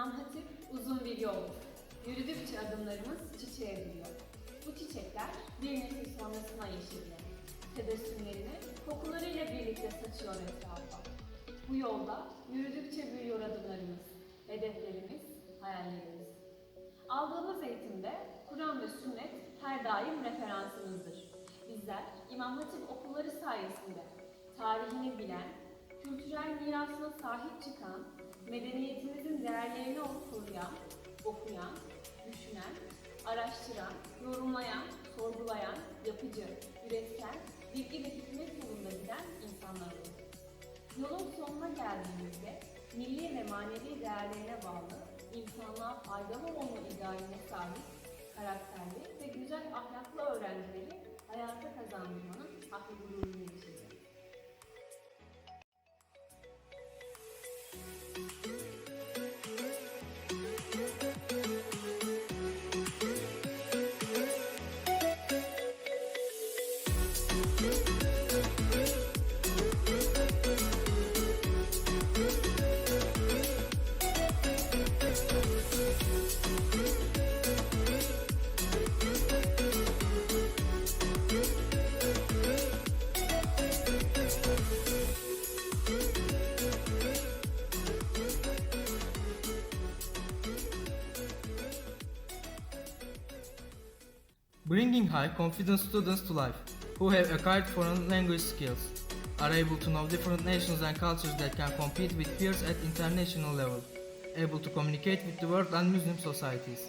İmam Hatip uzun bir yol. Yürüdükçe adımlarımız çiçeğe vuruyor. Bu çiçekler bir nesil sonrasına yeşildi. Tebessümlerini kokularıyla birlikte saçıyor etrafa. Bu yolda yürüdükçe büyüyor adımlarımız, hedeflerimiz, hayallerimiz. Aldığımız eğitimde Kur'an ve sünnet her daim referansımızdır. Bizler İmam Hatip okulları sayesinde tarihini bilen, kültürel mirasına sahip çıkan, medeni değerlerini koruyan, okuyan, düşünen, araştıran, yorumlayan, sorgulayan, yapıcı, üretken, bilgi ve hikmet yolunda giden insanlarız. Yolun sonuna geldiğimizde milli ve manevi değerlerine bağlı, insanlığa faydalı olma idealine sahip, karakterli ve güzel ahlaklı öğrencileri Bringing high confidence students to life, who have acquired foreign language skills, are able to know different nations and cultures that can compete with peers at international level, able to communicate with the world and Muslim societies.